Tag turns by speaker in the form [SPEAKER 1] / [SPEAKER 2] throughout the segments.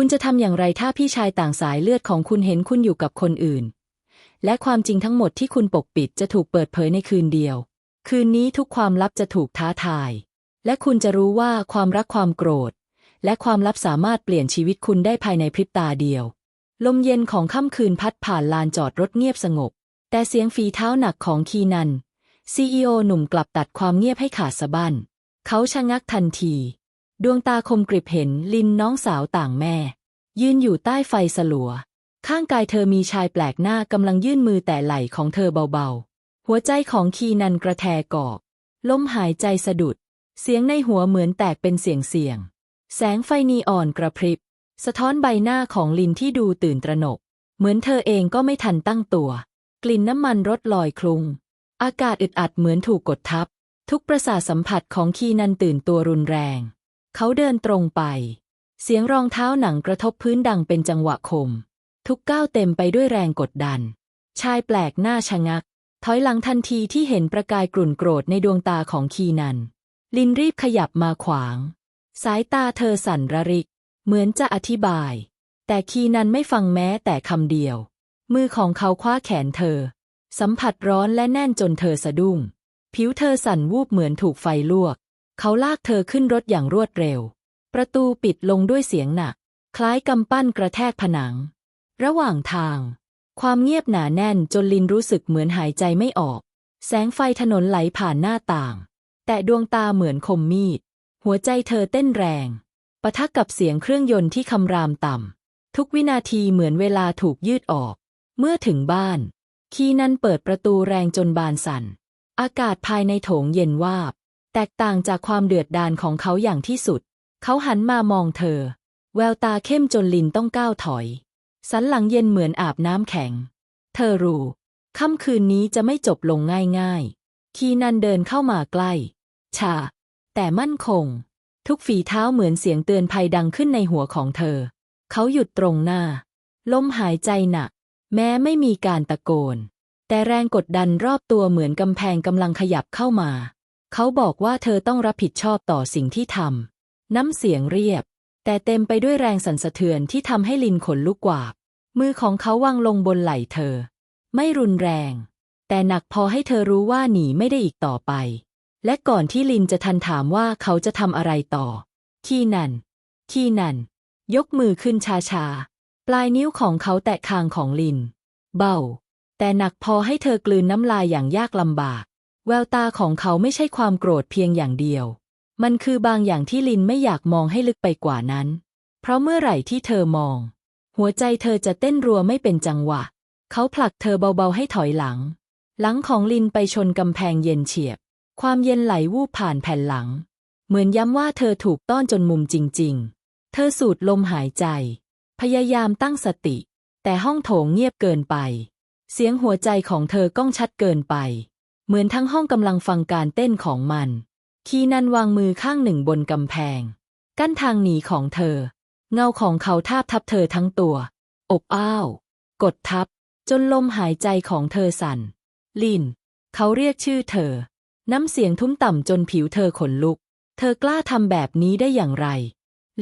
[SPEAKER 1] คุณจะทำอย่างไรถ้าพี่ชายต่างสายเลือดของคุณเห็นคุณอยู่กับคนอื่น และความจริงทั้งหมดที่คุณปกปิดจะถูกเปิดเผยในคืนเดียว คืนนี้ทุกความลับจะถูกท้าทาย และคุณจะรู้ว่าความรักความโกรธ และความลับสามารถเปลี่ยนชีวิตคุณได้ภายในพริบตาเดียว ลมเย็นของค่ำคืนพัดผ่านลานจอดรถเงียบสงบ แต่เสียงฝีเท้าหนักของคีนันซีอีโอหนุ่มกลับตัดความเงียบให้ขาดสะบั้นเขาชะงักทันที ดวงตาคมกริบเห็นลินน้องสาวต่างแม่ ยืนอยู่ใต้ไฟสลัว ข้างกายเธอมีชายแปลกหน้ากำลังยื่นมือแต่ไหล่ของเธอเบาๆ หัวใจของคีนันกระแทกกอกลมหายใจสะดุด เสียงในหัวเหมือนแตกเป็นเสียงเสียง แสงไฟนีออนกระพริบ สะท้อนใบหน้าของลินที่ดูตื่นตระหนก เหมือนเธอเองก็ไม่ทันตั้งตัว กลิ่นน้ำมันรถลอยคลุง อากาศอึดอัดเหมือนถูกกดทับ ทุกประสาทสัมผัสของคีนันตื่นตัวรุนแรง เขาเดินตรงไป เสียงรองเท้าหนังกระทบพื้นดังเป็นจังหวะคม ทุกก้าวเต็มไปด้วยแรงกดดัน ชายแปลกหน้าชะงัก ถอยหลังทันทีที่เห็นประกายกลุ่นโกรธในดวงตาของคีนัน ลินรีบขยับมาขวาง สายตาเธอสั่นระริก เหมือนจะอธิบาย แต่คีนันไม่ฟังแม้แต่คำเดียว มือของเขาคว้าแขนเธอ สัมผัสร้อนและแน่นจนเธอสะดุ้ง ผิวเธอสั่นวูบเหมือนถูกไฟลวก เขาลากเธอขึ้นรถอย่างรวดเร็ว ประตูปิดลงด้วยเสียงหนัก คล้ายกำปั้นกระแทกผนัง ระหว่างทาง ความเงียบหนาแน่นจนลินรู้สึกเหมือนหายใจไม่ออก แสงไฟถนนไหลผ่านหน้าต่าง แต่ดวงตาเหมือนคมมีด หัวใจเธอเต้นแรงปะทะกับเสียงเครื่องยนต์ที่คำรามต่ำ ทุกวินาทีเหมือนเวลาถูกยืดออก เมื่อถึงบ้าน คีนั้นเปิดประตูแรงจนบานสั่น อากาศภายในโถงเย็นวาบ ตกต่างจากความเดือดดาลของเขาอย่างที่สุด เขาหันมามองเธอ แววตาเข้มจนลินต้องก้าวถอย สันหลังเย็นเหมือนอาบน้ำแข็ง เธอรู้ค่ำคืนนี้จะไม่จบลงง่ายๆ คีนันเดินเข้ามาใกล้ ชา แต่มั่นคง ทุกฝีเท้าเหมือนเสียงเตือนภัยดังขึ้นในหัวของเธอ เขาหยุดตรงหน้า ลมหายใจหนัก แม้ไม่มีการตะโกน แต่แรงกดดันรอบตัวเหมือนกำแพงกำลังขยับเข้ามา เขาบอกว่าเธอต้องรับผิดชอบต่อสิ่งที่ทำน้ำเสียงเรียบ แต่เต็มไปด้วยแรงสั่นสะเทือนที่ทำให้ลินขนลุกกวาบ มือของเขาวางลงบนไหล่เธอ ไม่รุนแรง แต่หนักพอให้เธอรู้ว่าหนีไม่ได้อีกต่อไป และก่อนที่ลินจะทันถามว่าเขาจะทำอะไรต่อ ขี้นันขี้นันยกมือขึ้นช้าๆ ปลายนิ้วของเขาแตะคางของลิน เบา แต่หนักพอให้เธอกลืนน้ำลายอย่างยากลำบาก แววตาของเขาไม่ใช่ความโกรธเพียงอย่างเดียว มันคือบางอย่างที่ลินไม่อยากมองให้ลึกไปกว่านั้น เพราะเมื่อไหร่ที่เธอมอง หัวใจเธอจะเต้นรัวไม่เป็นจังหวะ เขาผลักเธอเบาๆให้ถอยหลัง หลังของลินไปชนกำแพงเย็นเฉียบ ความเย็นไหลวูบผ่านแผ่นหลัง เหมือนย้ำว่าเธอถูกต้อนจนมุมจริง ๆ เธอสูดลมหายใจ พยายามตั้งสติ แต่ห้องโถงเงียบเกินไป เสียงหัวใจของเธอก้องชัดเกินไป เหมือนทั้งห้องกำลังฟังการเต้นของมัน คีนันวางมือข้างหนึ่งบนกำแพง กั้นทางหนีของเธอ เงาของเขาทาบทับเธอทั้งตัว อบอ้าว กดทับ จนลมหายใจของเธอสั่น ลิน เขาเรียกชื่อเธอ น้ำเสียงทุ้มต่ำจนผิวเธอขนลุก เธอกล้าทำแบบนี้ได้อย่างไร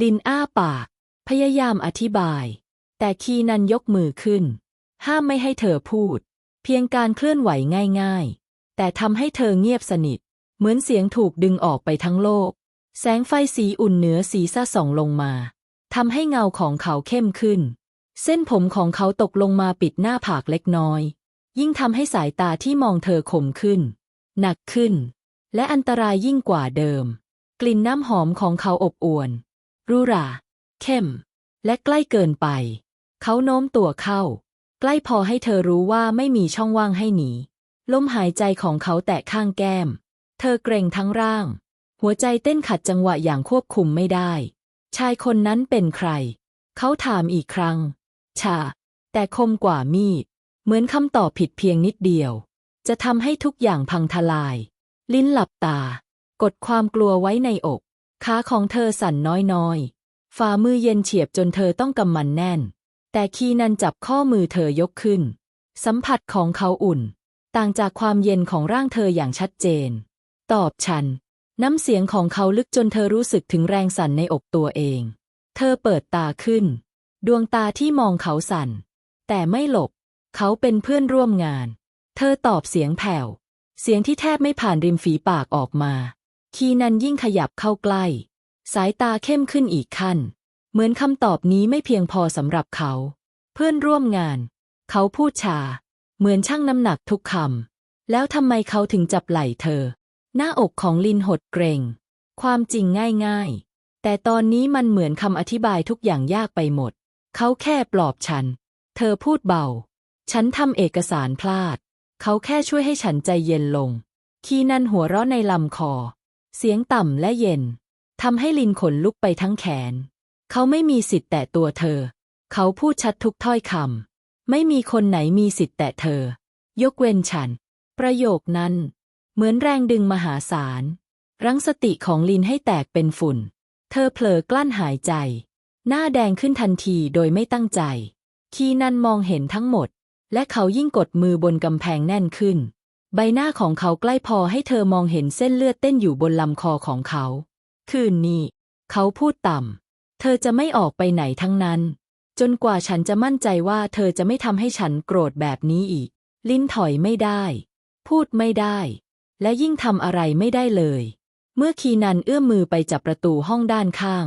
[SPEAKER 1] ลินอ้าปาก พยายามอธิบาย แต่คีนันยกมือขึ้น ห้ามไม่ให้เธอพูด เพียงการเคลื่อนไหวง่ายๆ แต่ทำให้เธอเงียบสนิท เหมือนเสียงถูกดึงออกไปทั้งโลก แสงไฟสีอุ่นเหนือศีรษะส่องลงมาทำให้เงาของเขาเข้มขึ้น เส้นผมของเขาตกลงมาปิดหน้าผากเล็กน้อย ยิ่งทำให้สายตาที่มองเธอคมขึ้น หนักขึ้น และอันตรายยิ่งกว่าเดิม กลิ่นน้ำหอมของเขาอบอวลรูรา เข้ม และใกล้เกินไป เขาโน้มตัวเข้า ใกล้พอให้เธอรู้ว่าไม่มีช่องว่างให้หนี ลมหายใจของเขาแตะข้างแก้ม เธอเกรงทั้งร่าง หัวใจเต้นขัดจังหวะอย่างควบคุมไม่ได้ ชายคนนั้นเป็นใคร เขาถามอีกครั้ง ชา แต่คมกว่ามีด เหมือนคำตอบผิดเพียงนิดเดียว จะทำให้ทุกอย่างพังทลาย ลิ้นหลับตา กดความกลัวไว้ในอก ขาของเธอสั่นน้อยๆ ฝ่ามือเย็นเฉียบจนเธอต้องกำมันแน่น แต่คีนันจับข้อมือเธอยกขึ้น สัมผัสของเขาอุ่น ต่างจากความเย็นของร่างเธออย่างชัดเจน ตอบฉัน น้ำเสียงของเขาลึกจนเธอรู้สึกถึงแรงสั่นในอกตัวเอง เธอเปิดตาขึ้น ดวงตาที่มองเขาสั่น แต่ไม่หลบ เขาเป็นเพื่อนร่วมงาน เธอตอบเสียงแผ่ว เสียงที่แทบไม่ผ่านริมฝีปากออกมา คีนันยิ่งขยับเข้าใกล้ สายตาเข้มขึ้นอีกขั้น เหมือนคำตอบนี้ไม่เพียงพอสำหรับเขา เพื่อนร่วมงาน เขาพูดชา เหมือนชั่งน้ำหนักทุกคำแล้วทำไมเขาถึงจับไหล่เธอ หน้าอกของลินหดเกรง ความจริงง่ายๆ แต่ตอนนี้มันเหมือนคำอธิบายทุกอย่างยากไปหมด เขาแค่ปลอบฉัน เธอพูดเบา ฉันทำเอกสารพลาด เขาแค่ช่วยให้ฉันใจเย็นลง คีนันหัวเราะในลำคอ เสียงต่ำและเย็นทำให้ลินขนลุกไปทั้งแขน เขาไม่มีสิทธิ์แตะตัวเธอ เขาพูดชัดทุกถ้อยคำ ไม่มีคนไหนมีสิทธิ์แตะเธอ ยกเว้นฉัน ประโยคนั้น เหมือนแรงดึงมหาศาล รั้งสติของลินให้แตกเป็นฝุ่น เธอเผลอกลั้นหายใจ หน้าแดงขึ้นทันทีโดยไม่ตั้งใจ คีนันมองเห็นทั้งหมด และเขายิ่งกดมือบนกำแพงแน่นขึ้น ใบหน้าของเขาใกล้พอให้เธอมองเห็นเส้นเลือดเต้นอยู่บนลำคอของเขา คืนนี้ เขาพูดต่ำ เธอจะไม่ออกไปไหนทั้งนั้น จนกว่าฉันจะมั่นใจว่าเธอจะไม่ทำให้ฉันโกรธแบบนี้อีก ลิ้นถอยไม่ได้ พูดไม่ได้ และยิ่งทำอะไรไม่ได้เลย เมื่อคีนันเอื้อมมือไปจับประตูห้องด้านข้าง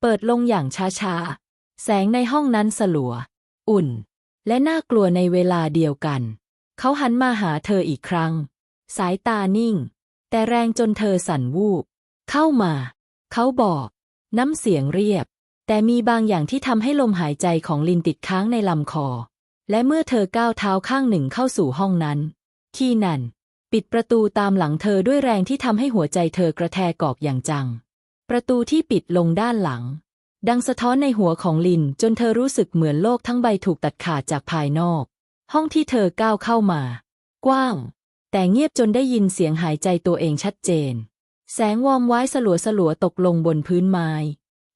[SPEAKER 1] เปิดลงอย่างช้าๆ แสงในห้องนั้นสลัว อุ่น และน่ากลัวในเวลาเดียวกัน เขาหันมาหาเธออีกครั้ง สายตานิ่ง แต่แรงจนเธอสั่นวูบ เข้ามา เขาบอก น้ำเสียงเรียบ แต่มีบางอย่างที่ทำให้ลมหายใจของลินติดค้างในลำคอ และเมื่อเธอก้าวเท้าข้างหนึ่งเข้าสู่ห้องนั้น คีนันปิดประตูตามหลังเธอด้วยแรงที่ทำให้หัวใจเธอกระแทกกอกอย่างจัง ประตูที่ปิดลงด้านหลัง ดังสะท้อนในหัวของลินจนเธอรู้สึกเหมือนโลกทั้งใบถูกตัดขาดจากภายนอก ห้องที่เธอก้าวเข้ามา กว้าง แต่เงียบจนได้ยินเสียงหายใจตัวเองชัดเจน แสงวอมไว้สลัวสลัวตกลงบนพื้นไม้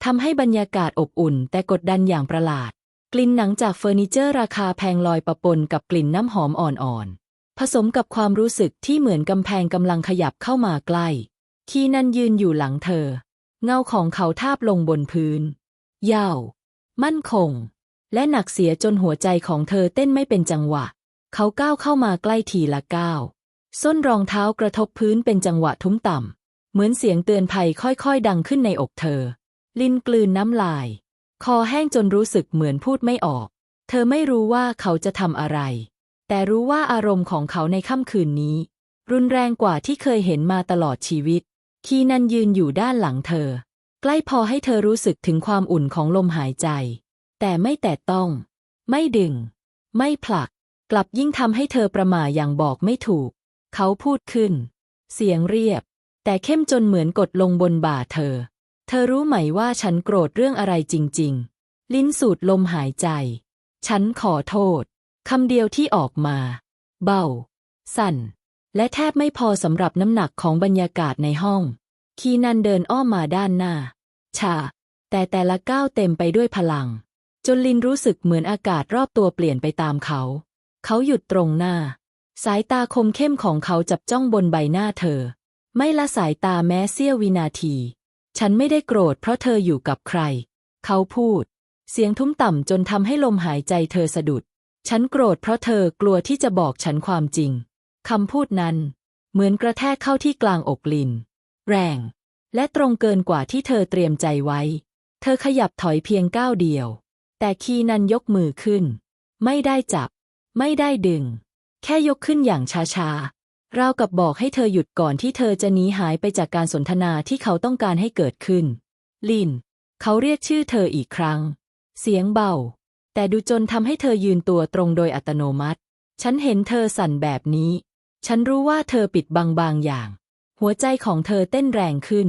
[SPEAKER 1] ทำให้บรรยากาศอบอุ่น แต่กดดันอย่างประหลาด กลิ่นหนังจากเฟอร์นิเจอร์ราคาแพงลอยปะปนกับกลิ่นน้ำหอมอ่อนๆ ผสมกับความรู้สึกที่เหมือนกำแพงกำลังขยับเข้ามาใกล้ คีนันยืนอยู่หลังเธอ เงาของเขาทาบลงบนพื้น ยาว มั่นคง และหนักเสียจนหัวใจของเธอเต้นไม่เป็นจังหวะ เขาก้าวเข้ามาใกล้ทีละก้าวส้นรองเท้ากระทบพื้นเป็นจังหวะทุ้มต่ำ เหมือนเสียงเตือนภัยค่อยๆ ดังขึ้นในอกเธอ ลินกลืนน้ำลาย คอแห้งจนรู้สึกเหมือนพูดไม่ออก เธอไม่รู้ว่าเขาจะทำอะไร แต่รู้ว่าอารมณ์ของเขาในค่ำคืนนี้ รุนแรงกว่าที่เคยเห็นมาตลอดชีวิต คีนันยืนอยู่ด้านหลังเธอ ใกล้พอให้เธอรู้สึกถึงความอุ่นของลมหายใจ แต่ไม่แตะต้อง ไม่ดึง ไม่ผลัก กลับยิ่งทำให้เธอประหม่าอย่างบอกไม่ถูก เขาพูดขึ้น เสียงเรียบ แต่เข้มจนเหมือนกดลงบนบ่าเธอ เธอรู้ไหมว่าฉันโกรธเรื่องอะไรจริง ๆ ลิ้นสูดลมหายใจ ฉันขอโทษคำเดียวที่ออกมา เบา สั่น และแทบไม่พอสำหรับน้ำหนักของบรรยากาศในห้อง คีนันเดินอ้อมมาด้านหน้า ชา แต่แต่ละก้าวเต็มไปด้วยพลัง จนลินรู้สึกเหมือนอากาศรอบตัวเปลี่ยนไปตามเขา เขาหยุดตรงหน้า สายตาคมเข้มของเขาจับจ้องบนใบหน้าเธอ ไม่ละสายตาแม้เสี้ยววินาที ฉันไม่ได้โกรธเพราะเธออยู่กับใคร เขาพูด เสียงทุ้มต่ำจนทำให้ลมหายใจเธอสะดุด ฉันโกรธเพราะเธอกลัวที่จะบอกฉันความจริง คำพูดนั้น เหมือนกระแทกเข้าที่กลางอกลิน แรง และตรงเกินกว่าที่เธอเตรียมใจไว้ เธอขยับถอยเพียงก้าวเดียว แต่คีนันยกมือขึ้น ไม่ได้จับ ไม่ได้ดึง แค่ยกขึ้นอย่างช้าๆ ราวกับบอกให้เธอหยุดก่อนที่เธอจะหนีหายไปจากการสนทนาที่เขาต้องการให้เกิดขึ้น ลิน เขาเรียกชื่อเธออีกครั้ง เสียงเบา แต่ดูจนทำให้เธอยืนตัวตรงโดยอัตโนมัติ ฉันเห็นเธอสั่นแบบนี้ ฉันรู้ว่าเธอปิดบังบางอย่าง หัวใจของเธอเต้นแรงขึ้น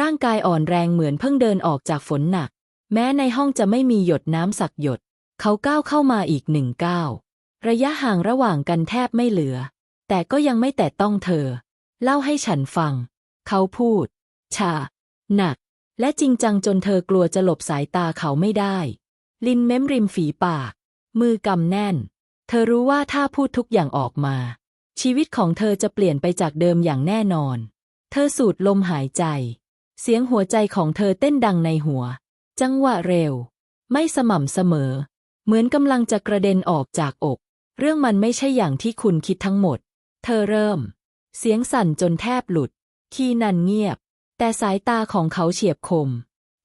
[SPEAKER 1] ร่างกายอ่อนแรงเหมือนเพิ่งเดินออกจากฝนหนัก แม้ในห้องจะไม่มีหยดน้ำสักหยด เขาก้าวเข้ามาอีกหนึ่งก้าว ระยะห่างระหว่างกันแทบไม่เหลือ แต่ก็ยังไม่แตะต้องเธอ เล่าให้ฉันฟัง เขาพูด ชา หนัก และจริงจังจนเธอกลัวจะหลบสายตาเขาไม่ได้ ลินเม้มริมฝีปาก มือกำแน่น เธอรู้ว่าถ้าพูดทุกอย่างออกมา ชีวิตของเธอจะเปลี่ยนไปจากเดิมอย่างแน่นอน เธอสูดลมหายใจ เสียงหัวใจของเธอเต้นดังในหัว จังหวะเร็ว ไม่สม่ำเสมอ เหมือนกำลังจะกระเด็นออกจากอก เรื่องมันไม่ใช่อย่างที่คุณคิดทั้งหมด ธอเริ่ม เสียงสั่นจนแทบหลุด คีนันเงียบ แต่สายตาของเขาเฉียบคม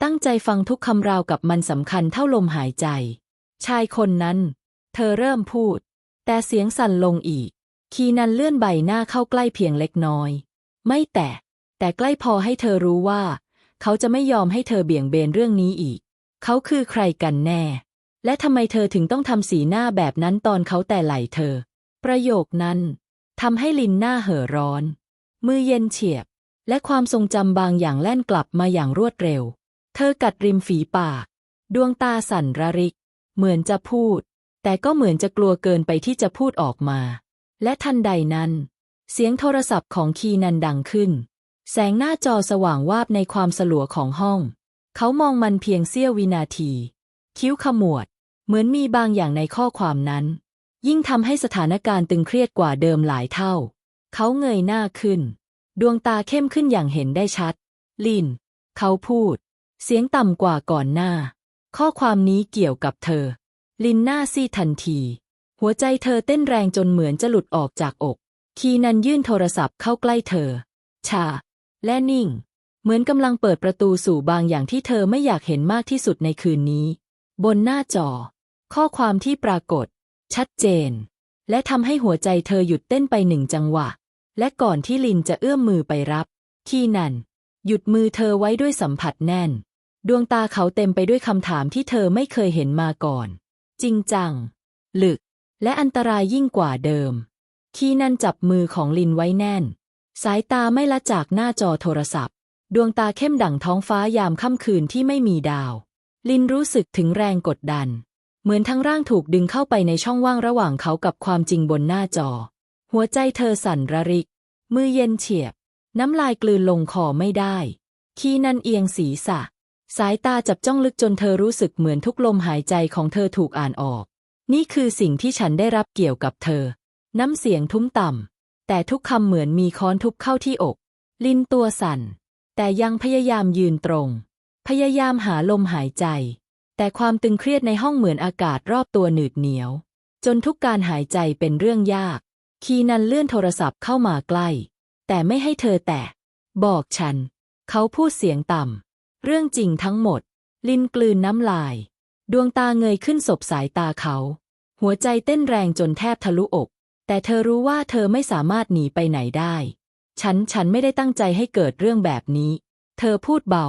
[SPEAKER 1] ตั้งใจฟังทุกคำราวกับมันสำคัญเท่าลมหายใจ ชายคนนั้น เธอเริ่มพูด แต่เสียงสั่นลงอีก คีนันเลื่อนใบหน้าเข้าใกล้เพียงเล็กน้อย ไม่แตะแต่ใกล้พอให้เธอรู้ว่า เขาจะไม่ยอมให้เธอเบี่ยงเบนเรื่องนี้อีก เขาคือใครกันแน่ และทำไมเธอถึงต้องทำสีหน้าแบบนั้นตอนเขาแต่ไหลเธอ ประโยคนั้น ทำให้ลินหน้าเห่อร้อน มือเย็นเฉียบ และความทรงจำบางอย่างแล่นกลับมาอย่างรวดเร็ว เธอกัดริมฝีปาก ดวงตาสั่นระริก เหมือนจะพูด แต่ก็เหมือนจะกลัวเกินไปที่จะพูดออกมา และทันใดนั้น เสียงโทรศัพท์ของคีนันดังขึ้น แสงหน้าจอสว่างวาบในความสลัวของห้อง เขามองมันเพียงเสี้ยววินาที คิ้วขมวด เหมือนมีบางอย่างในข้อความนั้น ยิ่งทำให้สถานการณ์ตึงเครียดกว่าเดิมหลายเท่า เขาเงยหน้าขึ้น ดวงตาเข้มขึ้นอย่างเห็นได้ชัด ลิน เขาพูด เสียงต่ำกว่าก่อนหน้า ข้อความนี้เกี่ยวกับเธอ ลินหน้าซีทันที หัวใจเธอเต้นแรงจนเหมือนจะหลุดออกจากอก คีนันยื่นโทรศัพท์เข้าใกล้เธอ ชา และนิ่ง เหมือนกำลังเปิดประตูสู่บางอย่างที่เธอไม่อยากเห็นมากที่สุดในคืนนี้ บนหน้าจอ ข้อความที่ปรากฏ ชัดเจน และทำให้หัวใจเธอหยุดเต้นไปหนึ่งจังหวะ และก่อนที่ลินจะเอื้อมมือไปรับ คีนันหยุดมือเธอไว้ด้วยสัมผัสแน่น ดวงตาเขาเต็มไปด้วยคำถามที่เธอไม่เคยเห็นมาก่อน จริงจัง ลึก และอันตรายยิ่งกว่าเดิม คีนันจับมือของลินไว้แน่น สายตาไม่ละจากหน้าจอโทรศัพท์ ดวงตาเข้มดั่งท้องฟ้ายามค่ำคืนที่ไม่มีดาว ลินรู้สึกถึงแรงกดดัน เหมือนทั้งร่างถูกดึงเข้าไปในช่องว่างระหว่างเขากับความจริงบนหน้าจอ หัวใจเธอสั่นระริก มือเย็นเฉียบ น้ำลายกลืนลงคอไม่ได้ คีนันเอียงศีรษะ สายตาจับจ้องลึกจนเธอรู้สึกเหมือนทุกลมหายใจของเธอถูกอ่านออก นี่คือสิ่งที่ฉันได้รับเกี่ยวกับเธอ น้ำเสียงทุ้มต่ำแต่ทุกคำเหมือนมีค้อนทุบเข้าที่อก ลินตัวสั่น แต่ยังพยายามยืนตรง พยายามหาลมหายใจ แต่ความตึงเครียดในห้องเหมือนอากาศรอบตัวหนืดเหนียว จนทุกการหายใจเป็นเรื่องยาก คีนันเลื่อนโทรศัพท์เข้ามาใกล้ แต่ไม่ให้เธอแตะ บอกฉัน เขาพูดเสียงต่ำ เรื่องจริงทั้งหมด ลินกลืนน้ำลาย ดวงตาเงยขึ้นสบสายตาเขา หัวใจเต้นแรงจนแทบทะลุอก แต่เธอรู้ว่าเธอไม่สามารถหนีไปไหนได้ ฉันฉันไม่ได้ตั้งใจให้เกิดเรื่องแบบนี้ เธอพูดเบา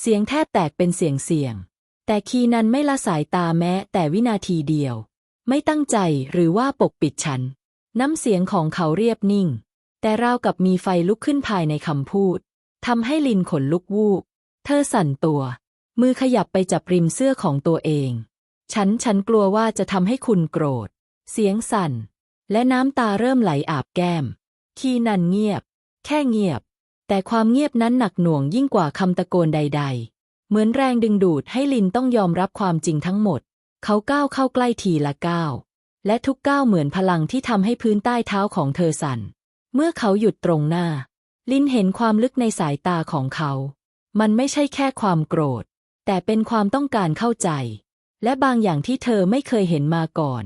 [SPEAKER 1] เสียงแทบแตกเป็นเสียงเสียง แต่คีนันไม่ละสายตาแม้แต่วินาทีเดียว ไม่ตั้งใจหรือว่าปกปิดฉัน น้ำเสียงของเขาเรียบนิ่ง แต่ราวกับมีไฟลุกขึ้นภายในคำพูดทำให้ลินขนลุกวูบ เธอสั่นตัว มือขยับไปจับริมเสื้อของตัวเอง ฉันฉันกลัวว่าจะทำให้คุณโกรธ เสียงสั่น และน้ำตาเริ่มไหลอาบแก้ม คีนันเงียบ แค่เงียบ แต่ความเงียบนั้นหนักหน่วงยิ่งกว่าคำตะโกนใดๆ เหมือนแรงดึงดูดให้ลินต้องยอมรับความจริงทั้งหมด เขาก้าวเข้าใกล้ทีละก้าว และทุกก้าวเหมือนพลังที่ทำให้พื้นใต้เท้าของเธอสั่น เมื่อเขาหยุดตรงหน้า ลินเห็นความลึกในสายตาของเขา มันไม่ใช่แค่ความโกรธ แต่เป็นความต้องการเข้าใจ และบางอย่างที่เธอไม่เคยเห็นมาก่อน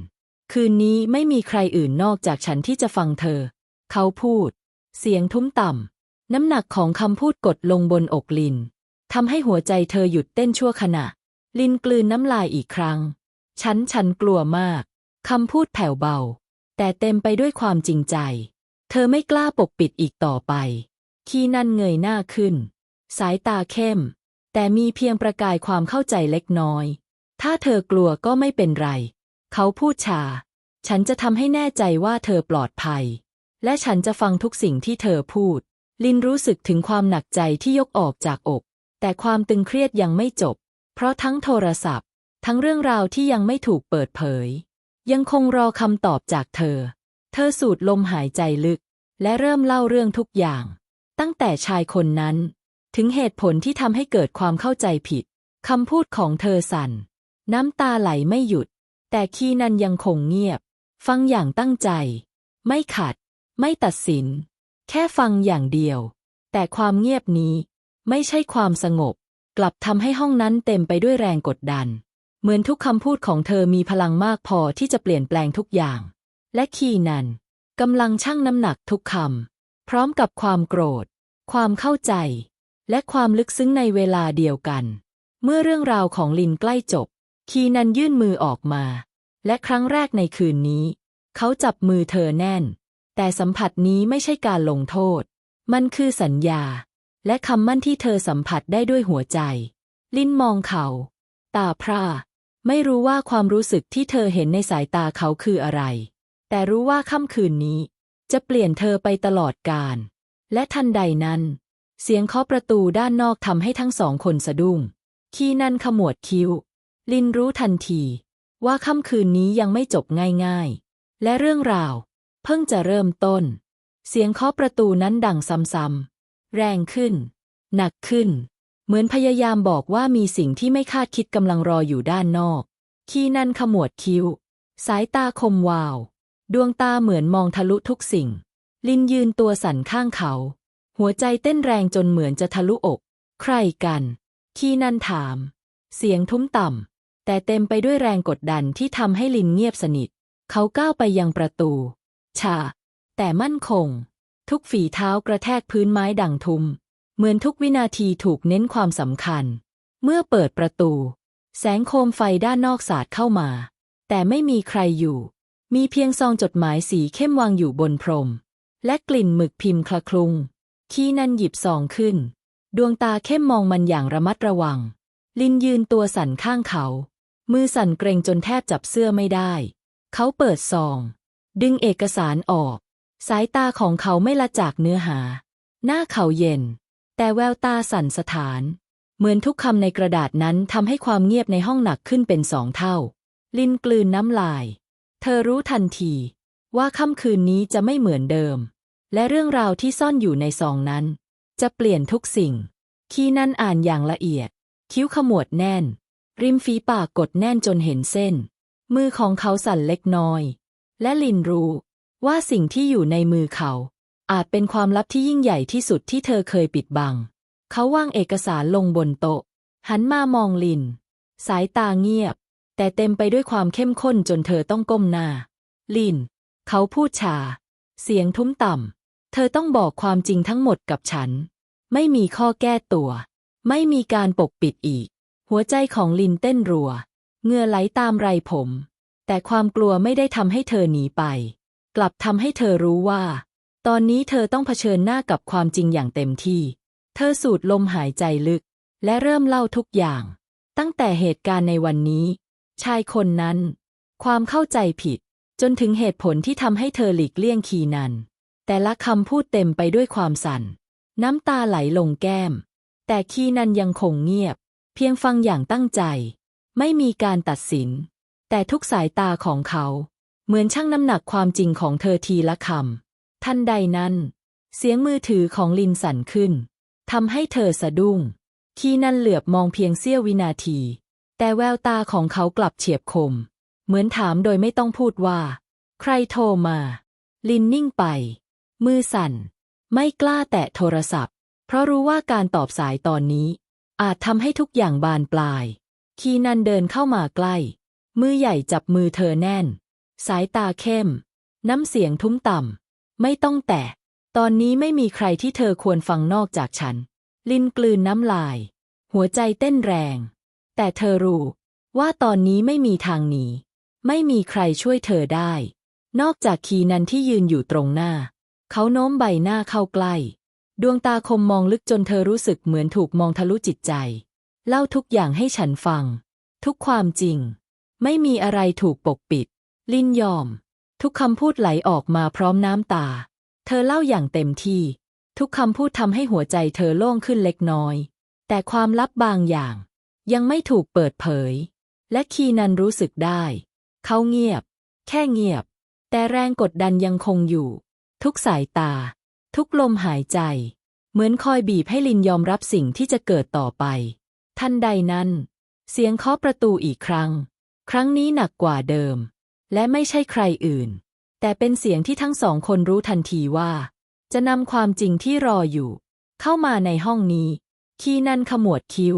[SPEAKER 1] คืนนี้ไม่มีใครอื่นนอกจากฉันที่จะฟังเธอ เขาพูด เสียงทุ้มต่ำน้ำหนักของคำพูดกดลงบนอกลิน ทำให้หัวใจเธอหยุดเต้นชั่วขณะ ลินกลืนน้ำลายอีกครั้ง ฉันฉันกลัวมากคำพูดแผ่วเบา แต่เต็มไปด้วยความจริงใจ เธอไม่กล้าปกปิดอีกต่อไป คีนันเงยหน้าขึ้น สายตาเข้ม แต่มีเพียงประกายความเข้าใจเล็กน้อย ถ้าเธอกลัวก็ไม่เป็นไร เขาพูดชา ฉันจะทำให้แน่ใจว่าเธอปลอดภัย และฉันจะฟังทุกสิ่งที่เธอพูด ลินรู้สึกถึงความหนักใจที่ยกออกจากอก แต่ความตึงเครียดยังไม่จบ เพราะทั้งโทรศัพท์ ทั้งเรื่องราวที่ยังไม่ถูกเปิดเผย ยังคงรอคำตอบจากเธอ เธอสูดลมหายใจลึก และเริ่มเล่าเรื่องทุกอย่าง ตั้งแต่ชายคนนั้น ถึงเหตุผลที่ทำให้เกิดความเข้าใจผิดคำพูดของเธอสั่น น้ำตาไหลไม่หยุด แต่คีนันยังคงเงียบ ฟังอย่างตั้งใจ ไม่ขัด ไม่ตัดสิน แค่ฟังอย่างเดียว แต่ความเงียบนี้ ไม่ใช่ความสงบ กลับทำให้ห้องนั้นเต็มไปด้วยแรงกดดัน เหมือนทุกคำพูดของเธอมีพลังมากพอที่จะเปลี่ยนแปลงทุกอย่าง และคีนันกำลังชั่งน้ำหนักทุกคำพร้อมกับความโกรธ ความเข้าใจ และความลึกซึ้งในเวลาเดียวกัน เมื่อเรื่องราวของลินใกล้จบ คีนันยื่นมือออกมา และครั้งแรกในคืนนี้ เขาจับมือเธอแน่น แต่สัมผัสนี้ไม่ใช่การลงโทษ มันคือสัญญา และคำมั่นที่เธอสัมผัสได้ด้วยหัวใจ ลินมองเขา ตาพร่า ไม่รู้ว่าความรู้สึกที่เธอเห็นในสายตาเขาคืออะไร แต่รู้ว่าค่ำคืนนี้ จะเปลี่ยนเธอไปตลอดกาลและทันใดนั้น เสียงเคาะประตูด้านนอกทำให้ทั้งสองคนสะดุ้ง คีนันขมวดคิ้ว ลินรู้ทันที ว่าค่ำคืนนี้ยังไม่จบง่ายๆ และเรื่องราว เพิ่งจะเริ่มต้น เสียงเคาะประตูนั้นดังซ้ำๆ แรงขึ้น หนักขึ้น เหมือนพยายามบอกว่ามีสิ่งที่ไม่คาดคิดกำลังรออยู่ด้านนอก คีนันขมวดคิ้ว สายตาคมวาว ดวงตาเหมือนมองทะลุทุกสิ่ง ลินยืนตัวสั่นข้างเขา หัวใจเต้นแรงจนเหมือนจะทะลุอก ใครกัน คีนันถาม เสียงทุ้มต่ำแต่เต็มไปด้วยแรงกดดันที่ทำให้ลินเงียบสนิท เขาก้าวไปยังประตู ชา แต่มั่นคง ทุกฝีเท้ากระแทกพื้นไม้ดังทุม เหมือนทุกวินาทีถูกเน้นความสำคัญ เมื่อเปิดประตู แสงโคมไฟด้านนอกสาดเข้ามา แต่ไม่มีใครอยู่ มีเพียงซองจดหมายสีเข้มวางอยู่บนพรม และกลิ่นหมึกพิมพ์คละคลุง คีนันหยิบซองขึ้น ดวงตาเข้มมองมันอย่างระมัดระวัง ลินยืนตัวสั่นข้างเขา มือสั่นเกรงจนแทบจับเสื้อไม่ได้ เขาเปิดซอง ดึงเอกสารออก สายตาของเขาไม่ละจากเนื้อหา หน้าเขาเย็น แต่แววตาสั่นสถาน เหมือนทุกคำในกระดาษนั้นทำให้ความเงียบในห้องหนักขึ้นเป็นสองเท่า ลินกลืนน้ำลาย เธอรู้ทันที ว่าค่ำคืนนี้จะไม่เหมือนเดิม และเรื่องราวที่ซ่อนอยู่ในซองนั้น จะเปลี่ยนทุกสิ่ง คีนั่นอ่านอย่างละเอียด คิ้วขมวดแน่น ริมฝีปากกดแน่นจนเห็นเส้น มือของเขาสั่นเล็กน้อย และลินรู้ ว่าสิ่งที่อยู่ในมือเขา อาจเป็นความลับที่ยิ่งใหญ่ที่สุดที่เธอเคยปิดบัง เขาวางเอกสารลงบนโต๊ะ หันมามองลิน สายตาเงียบ แต่เต็มไปด้วยความเข้มข้นจนเธอต้องก้มหน้า ลิน เขาพูดชา เสียงทุ้มต่ำ เธอต้องบอกความจริงทั้งหมดกับฉัน ไม่มีข้อแก้ตัว ไม่มีการปกปิดอีก หัวใจของลินเต้นรัว เงื่อไหลตามไรผม แต่ความกลัวไม่ได้ทำให้เธอหนีไป กลับทำให้เธอรู้ว่า ตอนนี้เธอต้องเผชิญหน้ากับความจริงอย่างเต็มที่ เธอสูดลมหายใจลึก และเริ่มเล่าทุกอย่าง ตั้งแต่เหตุการณ์ในวันนี้ ชายคนนั้น ความเข้าใจผิด จนถึงเหตุผลที่ทำให้เธอหลีกเลี่ยงคีนัน แต่ละคำพูดเต็มไปด้วยความสั่น น้ำตาไหลลงแก้ม แต่คีนันยังคงเงียบ เพียงฟังอย่างตั้งใจ ไม่มีการตัดสิน แต่ทุกสายตาของเขา เหมือนชั่งน้ำหนักความจริงของเธอทีละคำ ทันใดนั้น เสียงมือถือของลินสั่นขึ้น ทำให้เธอสะดุ้ง คีนันเหลือบมองเพียงเสี้ยววินาที แต่แววตาของเขากลับเฉียบคม เหมือนถามโดยไม่ต้องพูดว่า ใครโทรมา ลินนิ่งไป มือสั่น ไม่กล้าแตะโทรศัพท์ เพราะรู้ว่าการตอบสายตอนนี้ อาจทำให้ทุกอย่างบานปลาย คีนันเดินเข้ามาใกล้ มือใหญ่จับมือเธอแน่น สายตาเข้ม น้ำเสียงทุ้มต่ำ ไม่ต้องแตะ ตอนนี้ไม่มีใครที่เธอควรฟังนอกจากฉัน ลินกลืนน้ำลาย หัวใจเต้นแรง แต่เธอรู้ ว่าตอนนี้ไม่มีทางหนี ไม่มีใครช่วยเธอได้ นอกจากคีนันที่ยืนอยู่ตรงหน้า เขาโน้มใบหน้าเข้าใกล้ ดวงตาคมมองลึกจนเธอรู้สึกเหมือนถูกมองทะลุจิตใจ เล่าทุกอย่างให้ฉันฟัง ทุกความจริง ไม่มีอะไรถูกปกปิด ลินยอม ทุกคำพูดไหลออกมาพร้อมน้ำตา เธอเล่าอย่างเต็มที่ ทุกคำพูดทำให้หัวใจเธอโล่งขึ้นเล็กน้อย แต่ความลับบางอย่าง ยังไม่ถูกเปิดเผย และคีนันรู้สึกได้ เขาเงียบ แค่เงียบ แต่แรงกดดันยังคงอยู่ ทุกสายตา ทุกลมหายใจ เหมือนคอยบีบให้ลินยอมรับสิ่งที่จะเกิดต่อไป ทันใดนั้น เสียงเคาะประตูอีกครั้ง ครั้งนี้หนักกว่าเดิม และไม่ใช่ใครอื่น แต่เป็นเสียงที่ทั้งสองคนรู้ทันทีว่า จะนำความจริงที่รออยู่ เข้ามาในห้องนี้ คีนันขมวดคิ้ว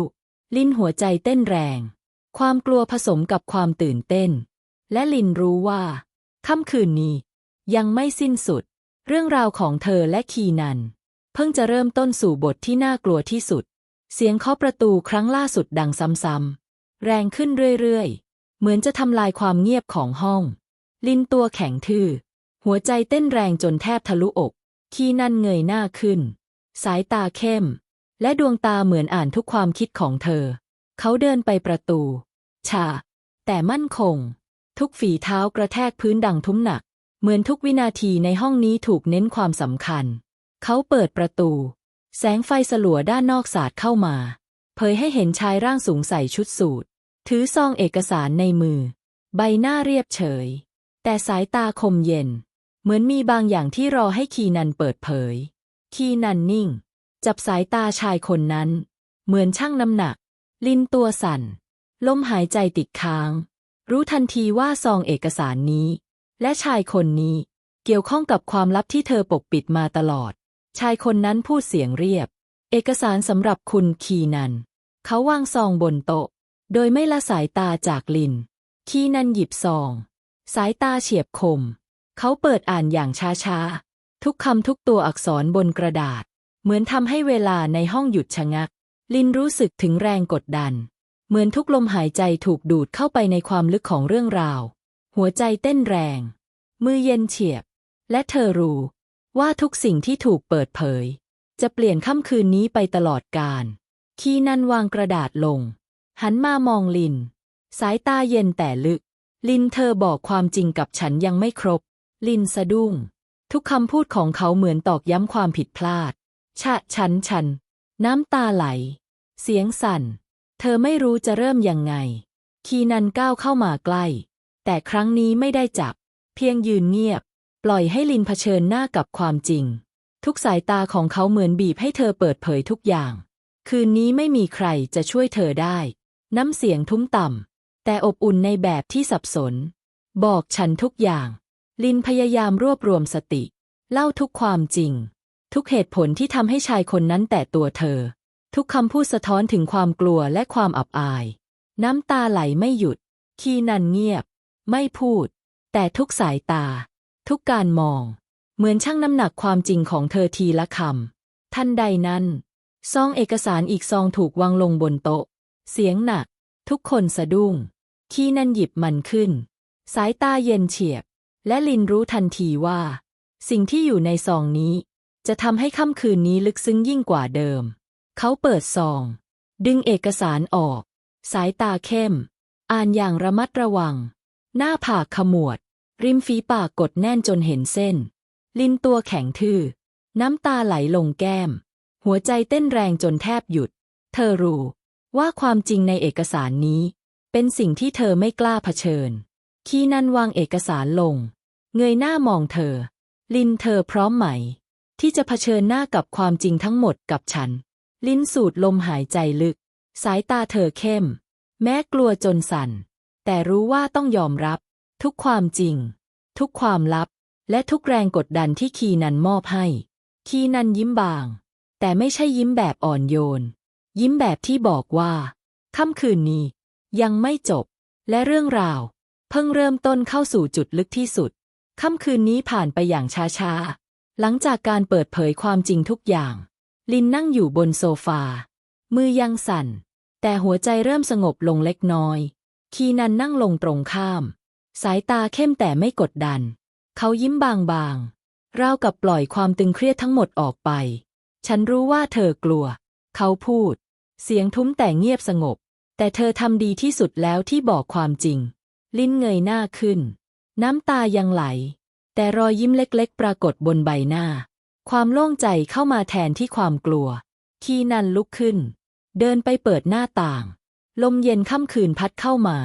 [SPEAKER 1] ลิ้นหัวใจเต้นแรง ความกลัวผสมกับความตื่นเต้น และลินรู้ว่าค่ำคืนนี้ ยังไม่สิ้นสุด เรื่องราวของเธอและคีนัน เพิ่งจะเริ่มต้นสู่บทที่น่ากลัวที่สุด เสียงเคาะประตูครั้งล่าสุดดังซ้ำๆแรงขึ้นเรื่อยๆ เหมือนจะทำลายความเงียบของห้อง ลินตัวแข็งทื่อ หัวใจเต้นแรงจนแทบทะลุอก คีนันเงยหน้าขึ้น สายตาเข้ม และดวงตาเหมือนอ่านทุกความคิดของเธอ เขาเดินไปประตูชาแต่มั่นคง ทุกฝีเท้ากระแทกพื้นดังทุ้มหนัก เหมือนทุกวินาทีในห้องนี้ถูกเน้นความสำคัญ เขาเปิดประตู แสงไฟสลัวด้านนอกสาดเข้ามา เผยให้เห็นชายร่างสูงใส่ชุดสูท ถือซองเอกสารในมือ ใบหน้าเรียบเฉย แต่สายตาคมเย็น เหมือนมีบางอย่างที่รอให้คีนันเปิดเผย คีนันนิ่ง จับสายตาชายคนนั้น เหมือนช่างน้ำหนัก ลิ้นตัวสั่น ลมหายใจติดค้าง รู้ทันทีว่าซองเอกสารนี้ และชายคนนี้ เกี่ยวข้องกับความลับที่เธอปกปิดมาตลอด ชายคนนั้นพูดเสียงเรียบ เอกสารสำหรับคุณคีนัน เขาวางซองบนโต๊ะ โดยไม่ละสายตาจากลิน คีนันหยิบซอง สายตาเฉียบคม เขาเปิดอ่านอย่างช้าๆ ทุกคำทุกตัวอักษรบนกระดาษ เหมือนทำให้เวลาในห้องหยุดชะงัก ลินรู้สึกถึงแรงกดดัน เหมือนทุกลมหายใจถูกดูดเข้าไปในความลึกของเรื่องราว หัวใจเต้นแรง มือเย็นเฉียบ และเธอรู้ ว่าทุกสิ่งที่ถูกเปิดเผย จะเปลี่ยนค่ำคืนนี้ไปตลอดกาลคีนันวางกระดาษลง หันมามองลิน สายตาเย็นแต่ลึก ลินเธอบอกความจริงกับฉันยังไม่ครบ ลินสะดุ้ง ทุกคำพูดของเขาเหมือนตอกย้ำความผิดพลาด ชะฉันฉัน น้ำตาไหล เสียงสั่น เธอไม่รู้จะเริ่มยังไง คีนันก้าวเข้ามาใกล้ แต่ครั้งนี้ไม่ได้จับ เพียงยืนเงียบ ปล่อยให้ลินเผชิญหน้ากับความจริง ทุกสายตาของเขาเหมือนบีบให้เธอเปิดเผยทุกอย่าง คืนนี้ไม่มีใครจะช่วยเธอได้ น้ำเสียงทุ้มต่ำ แต่อบอุ่นในแบบที่สับสน บอกฉันทุกอย่าง ลินพยายามรวบรวมสติ เล่าทุกความจริง ทุกเหตุผลที่ทำให้ชายคนนั้นแต่ตัวเธอ ทุกคำพูดสะท้อนถึงความกลัวและความอับอาย น้ำตาไหลไม่หยุด คีนันเงียบ ไม่พูด แต่ทุกสายตา ทุกการมอง เหมือนชั่งน้ำหนักความจริงของเธอทีละคำทันใดนั้น ซองเอกสารอีกซองถูกวางลงบนโต๊ะ เสียงหนัก ทุกคนสะดุ้งคีนันหยิบมันขึ้น สายตาเย็นเฉียบ และลินรู้ทันทีว่า สิ่งที่อยู่ในซองนี้ จะทำให้ค่ำคืนนี้ลึกซึ้งยิ่งกว่าเดิม เขาเปิดซอง ดึงเอกสารออก สายตาเข้ม อ่านอย่างระมัดระวัง หน้าผากขมวด ริมฝีปากกดแน่นจนเห็นเส้น ลินตัวแข็งทื่อ น้ำตาไหลลงแก้ม หัวใจเต้นแรงจนแทบหยุด เธอรู้ ว่าความจริงในเอกสารนี้ เป็นสิ่งที่เธอไม่กล้าเผชิญ คีนันวางเอกสารลง เงยหน้ามองเธอ ลินเธอพร้อมไหม ที่จะเผชิญหน้ากับความจริงทั้งหมดกับฉัน ลินสูดลมหายใจลึก สายตาเธอเข้ม แม้กลัวจนสั่น แต่รู้ว่าต้องยอมรับ ทุกความจริง ทุกความลับ และทุกแรงกดดันที่คีนันมอบให้ คีนันยิ้มบาง แต่ไม่ใช่ยิ้มแบบอ่อนโยน ยิ้มแบบที่บอกว่า ค่ำคืนนี้ ยังไม่จบ และเรื่องราว เพิ่งเริ่มต้นเข้าสู่จุดลึกที่สุด ค่ำคืนนี้ผ่านไปอย่างช้าๆ หลังจากการเปิดเผยความจริงทุกอย่าง ลินนั่งอยู่บนโซฟา มือยังสั่น แต่หัวใจเริ่มสงบลงเล็กน้อย คีนันนั่งลงตรงข้าม สายตาเข้มแต่ไม่กดดัน เขายิ้มบางๆราวกับปล่อยความตึงเครียดทั้งหมดออกไป ฉันรู้ว่าเธอกลัว เขาพูด เสียงทุ้มแต่เงียบสงบ แต่เธอทำดีที่สุดแล้วที่บอกความจริง ลิ้นเงยหน้าขึ้น น้ำตายังไหล แต่รอยยิ้มเล็กๆ ปรากฏบนใบหน้า ความโล่งใจเข้ามาแทนที่ความกลัว คีนันลุกขึ้น เดินไปเปิดหน้าต่าง ลมเย็นค่ำคืนพัดเข้ามา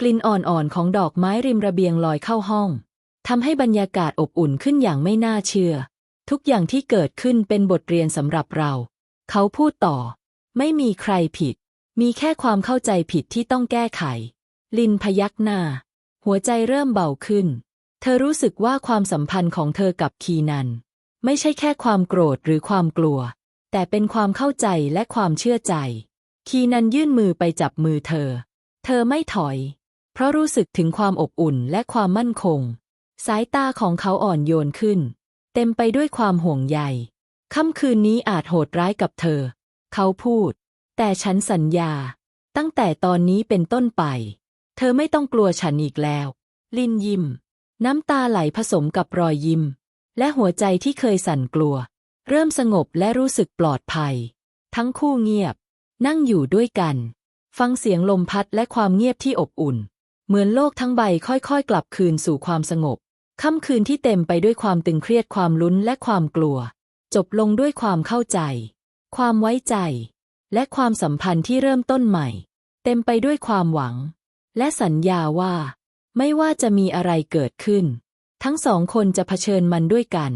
[SPEAKER 1] กลิ่นอ่อนๆของดอกไม้ริมระเบียงลอยเข้าห้องทำให้บรรยากาศอบอุ่นขึ้นอย่างไม่น่าเชื่อ ทุกอย่างที่เกิดขึ้นเป็นบทเรียนสำหรับเรา เขาพูดต่อ ไม่มีใครผิด มีแค่ความเข้าใจผิดที่ต้องแก้ไข ลินพยักหน้า หัวใจเริ่มเบาขึ้น เธอรู้สึกว่าความสัมพันธ์ของเธอกับคีนัน ไม่ใช่แค่ความโกรธหรือความกลัว แต่เป็นความเข้าใจและความเชื่อใจ คีนันยื่นมือไปจับมือเธอ เธอไม่ถอย เพราะรู้สึกถึงความอบอุ่นและความมั่นคง สายตาของเขาอ่อนโยนขึ้น เต็มไปด้วยความห่วงใยค่ำคืนนี้อาจโหดร้ายกับเธอ เขาพูด แต่ฉันสัญญา ตั้งแต่ตอนนี้เป็นต้นไป เธอไม่ต้องกลัวฉันอีกแล้ว ลินยิ้ม น้ำตาไหลผสมกับรอยยิ้ม และหัวใจที่เคยสั่นกลัว เริ่มสงบและรู้สึกปลอดภัย ทั้งคู่เงียบ นั่งอยู่ด้วยกัน ฟังเสียงลมพัดและความเงียบที่อบอุ่น เหมือนโลกทั้งใบค่อยๆ กลับคืนสู่ความสงบค่ำคืนที่เต็มไปด้วยความตึงเครียดความลุ้นและความกลัว จบลงด้วยความเข้าใจ ความไว้ใจ และความสัมพันธ์ที่เริ่มต้นใหม่ เต็มไปด้วยความหวัง และสัญญาว่า ไม่ว่าจะมีอะไรเกิดขึ้น ทั้งสองคนจะเผชิญมันด้วยกัน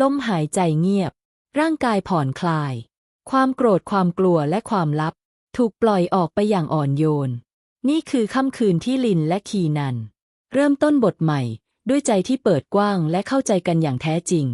[SPEAKER 1] ลมหายใจเงียบ ร่างกายผ่อนคลาย ความโกรธความกลัวและความลับ ถูกปล่อยออกไปอย่างอ่อนโยน นี่คือค่ำคืนที่ลินและคีนัน เริ่มต้นบทใหม่ด้วยใจที่เปิดกว้างและเข้าใจกันอย่างแท้จริง